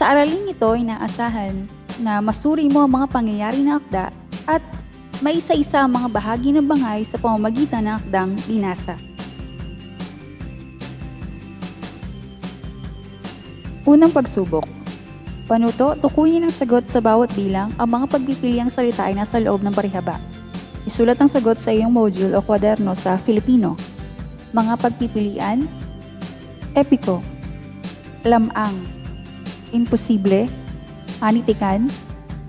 Sa aralin ito, inaasahan na masuri mo ang mga pangyayari ng akda at maisa-isa ang mga bahagi ng bangay sa pamamagitan ng akdang binasa. Unang pagsubok. Panuto, tukuyin ang sagot sa bawat bilang ang mga pagpipiliang salita ay nasa loob ng parihaba. Isulat ang sagot sa iyong module o kwaderno sa Filipino. Mga pagpipilian, epiko, lamang, imposible, anitikan,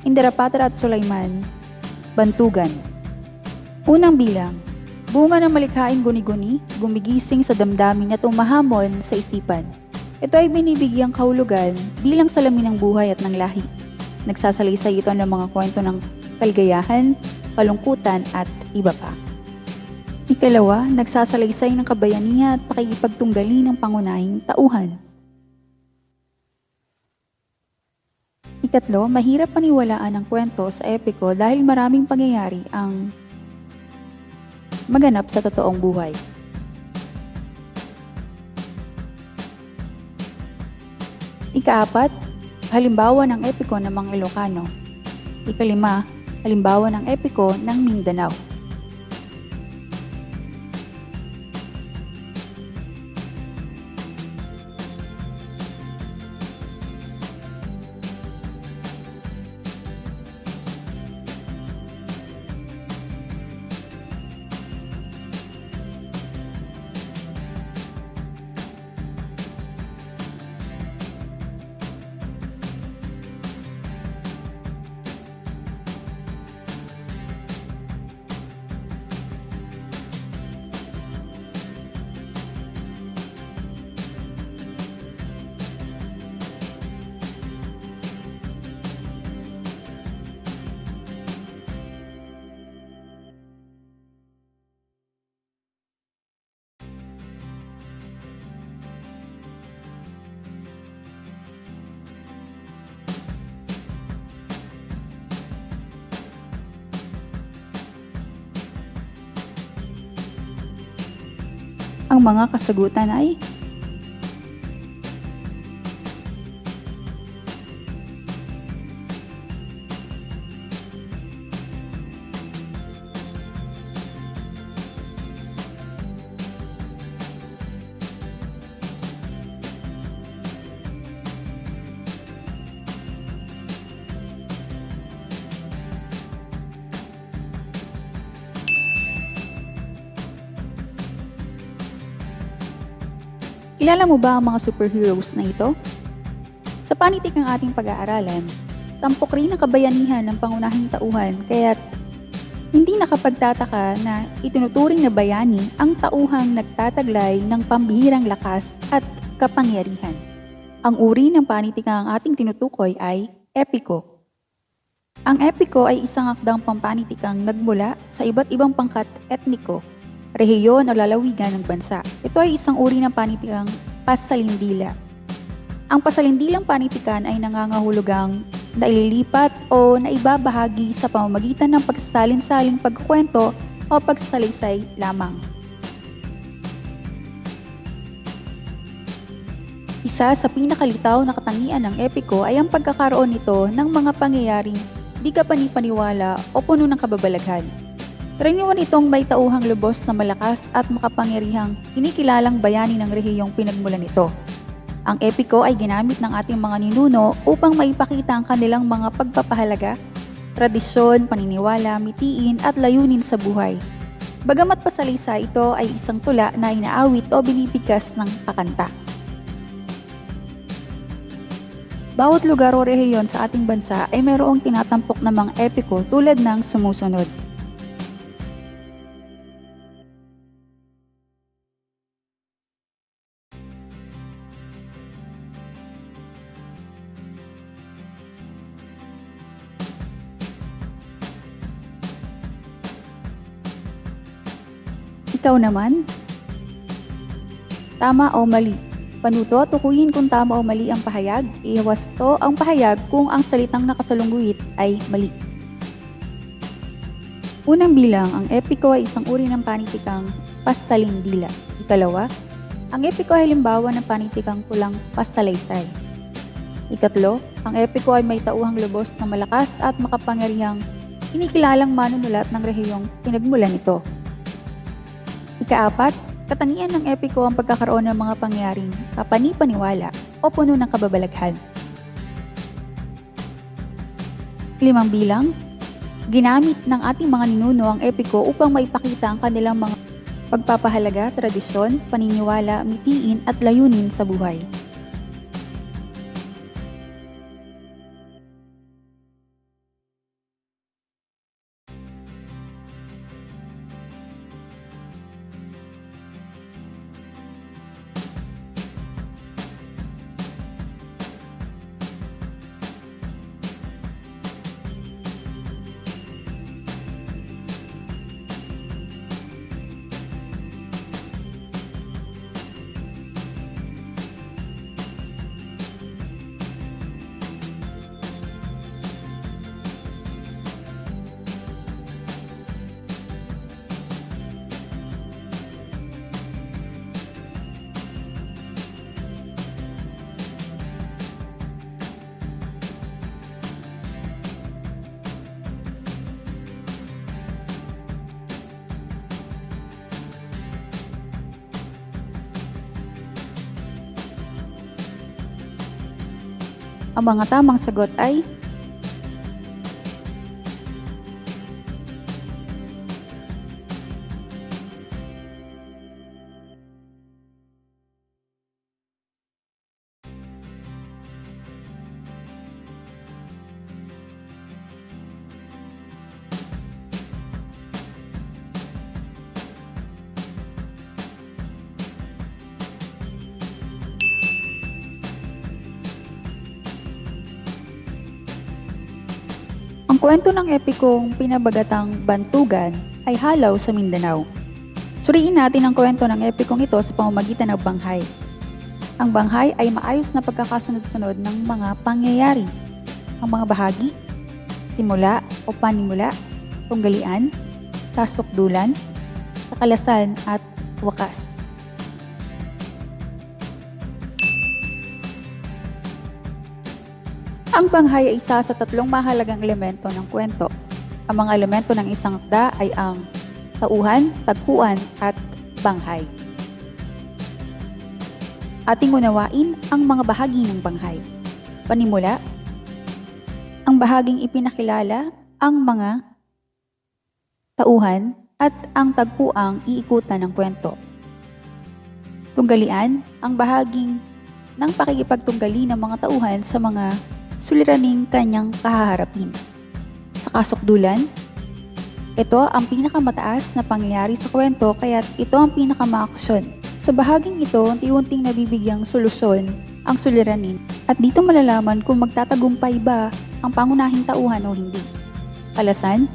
Indarapatra at Sulaiman, bantugan. Unang bilang, bunga ng malikhaing guni-guni, gumigising sa damdamin at umahamon sa isipan. Ito ay binibigyang kahulugan bilang salamin ng buhay at ng lahi. Nagsasalaysay ito ng mga kwento ng kaligayahan, kalungkutan at iba pa. Ikalawa, nagsasalaysay ng kabayanihan at pakikipagtunggali ng pangunahing tauhan. Ikatlo, mahirap paniwalaan ang kwento sa epiko dahil maraming pangyayari ang maganap sa totoong buhay. Ikaapat, halimbawa ng epiko ng mga Ilocano. Ikalima, halimbawa ng epiko ng Mindanao. Mga kasagutan ay Kilala mo ba ang mga superheroes na ito? Sa panitik ng ating pag-aaralan, tampok rin ang kabayanihan ng pangunahing tauhan kaya't hindi nakapagtataka na itinuturing na bayani ang tauhang nagtataglay ng pambihirang lakas at kapangyarihan. Ang uri ng panitikang ating tinutukoy ay epiko. Ang epiko ay isang akdang pampanitikang nagmula sa iba't ibang pangkat etniko rehiyon o lalawigan ng bansa. Ito ay isang uri ng panitikang pasalindila. Ang pasalindilang panitikan ay nangangahulugang naililipat o naibabahagi sa pamamagitan ng pagsasalin-saling pagkukwento o pagsasalaysay lamang. Isa sa pinakalitaw na katangian ng epiko ay ang pagkakaroon nito ng mga pangyayaring di ka panipaniwala o puno ng kababalaghan. Karaniwan itong may tauhang lubos na malakas at makapangyarihang kinikilalang bayani ng rehiyong pinagmulan nito. Ang epiko ay ginamit ng ating mga ninuno upang maipakita ang kanilang mga pagpapahalaga, tradisyon, paniniwala, mitiin at layunin sa buhay. Bagamat pasalisa ito ay isang tula na inaawit o binibigkas ng pakanta. Bawat lugar o rehiyon sa ating bansa ay mayroong tinatampok na mga epiko tulad ng sumusunod. Ikaw naman? Tama o mali? Panuto, tukuyin kung tama o mali ang pahayag. Iwasto ang pahayag kung ang salitang nakasalungguit ay mali. Unang bilang, ang epiko ay isang uri ng panitikang pastalindila. Ikalawa, ang epiko ay halimbawa ng panitikang pulang pastalaysay. Ikatlo, ang epiko ay may tauhang lubos na malakas at makapangyarihang inikilalang manunulat ng rehiyong pinagmulan nito. Ikaapat, katangian ng epiko ang pagkakaroon ng mga pangyaring kapani-paniwala o puno ng kababalaghan. Limang bilang, ginamit ng ating mga ninuno ang epiko upang maipakita ang kanilang mga pagpapahalaga, tradisyon, paniniwala, mitiin at layunin sa buhay. Ang mga tamang sagot ay Kwento ng epikong pinabagatang Bantugan ay halaw sa Mindanao. Suriin natin ang kwento ng epikong ito sa pamamagitan ng banghay. Ang banghay ay maayos na pagkakasunod-sunod ng mga pangyayari. Ang mga bahagi, simula o panimula, tunggalian, kasukdulan, kakalasan at wakas. Ang banghay ay isa sa tatlong mahalagang elemento ng kwento. Ang mga elemento ng isang akda ay ang tauhan, tagpuan, at banghay. Ating unawain ang mga bahagi ng banghay. Panimula, ang bahaging ipinakilala ang mga tauhan at ang tagpuang iikutan ng kwento. Tunggalian, ang bahaging ng pakikipagtunggali ng mga tauhan sa mga suliraning kanyang kahaharapin. Sa kasukdulan, ito ang pinakamataas na pangyayari sa kwento kaya ito ang pinakamaaksyon. Sa bahaging ito, unti-unting nabibigyang solusyon ang suliranin at dito malalaman kung magtatagumpay ba ang pangunahing tauhan o hindi. Kalasan,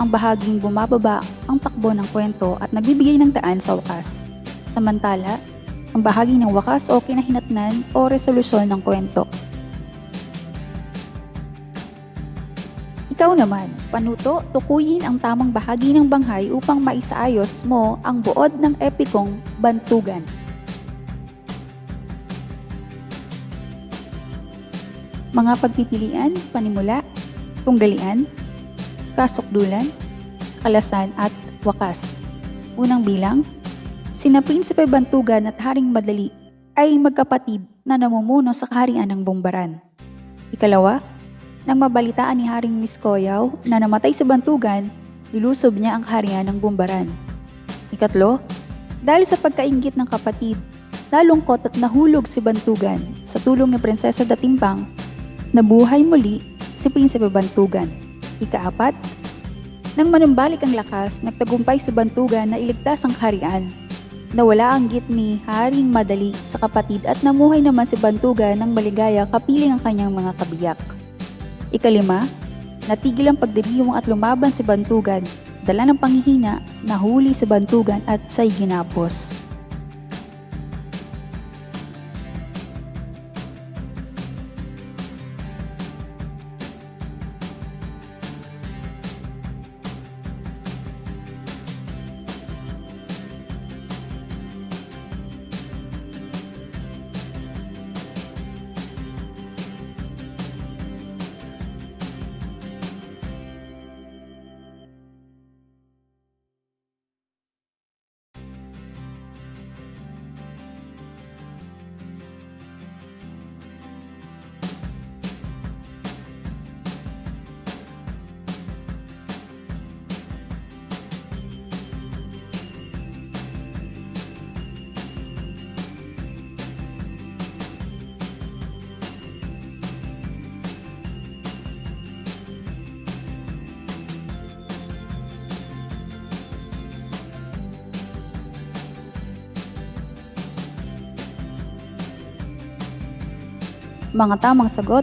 ang bahaging bumababa ang takbo ng kwento at nagbibigay ng daan sa wakas. Samantala, ang bahagi ng wakas o kinahinatnan o resolusyon ng kwento. Ikaw naman, panuto, tukuyin ang tamang bahagi ng banghay upang maisaayos mo ang buod ng epikong bantugan. Mga pagpipilian, panimula, tunggalian, kasukdulan, kalasan at wakas. Unang bilang, sina Prinsipe Bantugan at Haring Madali ay magkapatid na namumuno sa kaharian ng Bumbaran. Ikalawa, nang mabalitaan ni Haring Miskoyaw na namatay sa Bantugan, nilusob niya ang kaharian ng Bumbaran. Ikatlo, dahil sa pagkaingit ng kapatid, nalungkot at nahulog si Bantugan sa tulong ni Prinsesa Datimpang, nabuhay muli si Prinsipe Bantugan. Ikaapat, nang manumbalik ang lakas, nagtagumpay si Bantugan na iligtas ang kaharian. Nawala ang git ni Haring Madali sa kapatid at namuhay naman si Bantugan ng maligaya kapiling ang kanyang mga kabiyak. Ikalima, natigil ang pagdiriwang at lumaban si Bantugan. Dala ng panghihina, nahuli si Bantugan at siya'y ginapos. Mga tamang sagot.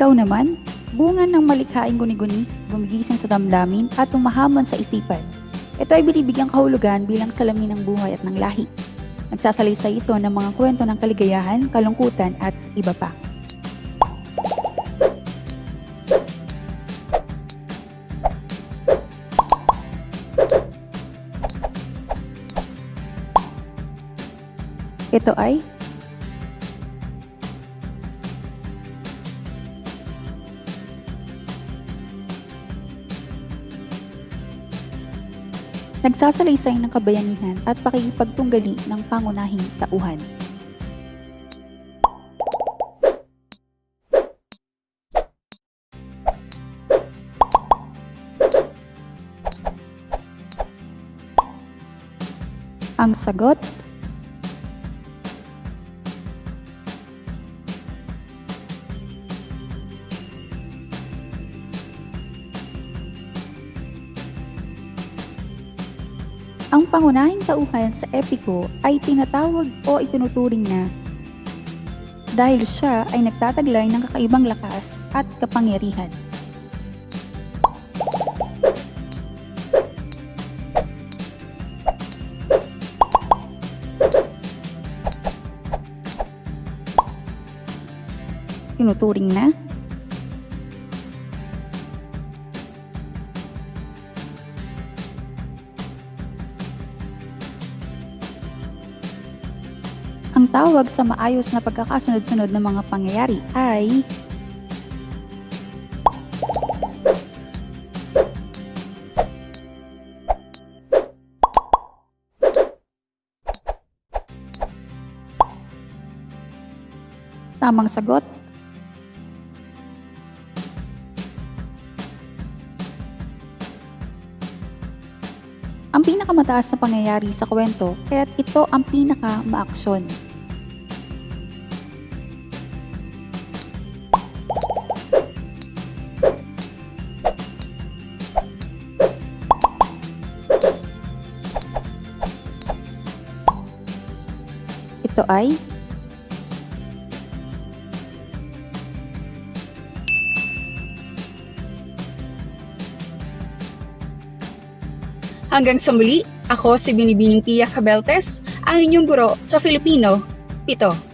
Ikaw naman, bunga ng malikhaing guni-guni, gumigising sa damdamin at tumahaman sa isipan. Ito ay binibigyang kahulugan bilang salamin ng buhay at ng lahi. Nagsasalaysay ito ng mga kwento ng kaligayahan, kalungkutan at iba pa. Ito ay nagsasalaysay ng kabayanihan at pakikipagtunggali ng pangunahing tauhan. Ang sagot Ang pangunahing tauhan sa epiko ay tinatawag o itinuturing na dahil siya ay nagtataglay ng kakaibang lakas at kapangyarihan. Tinuturing na tawag sa maayos na pagkakasunod-sunod ng mga pangyayari ay Tamang sagot. Ang pinakamataas na pangyayari sa kwento, kaya't ito ang pinaka Ito ay Hanggang sa muli, ako si Binibining Pia Cabeltes, ang inyong guro sa Filipino. Pito.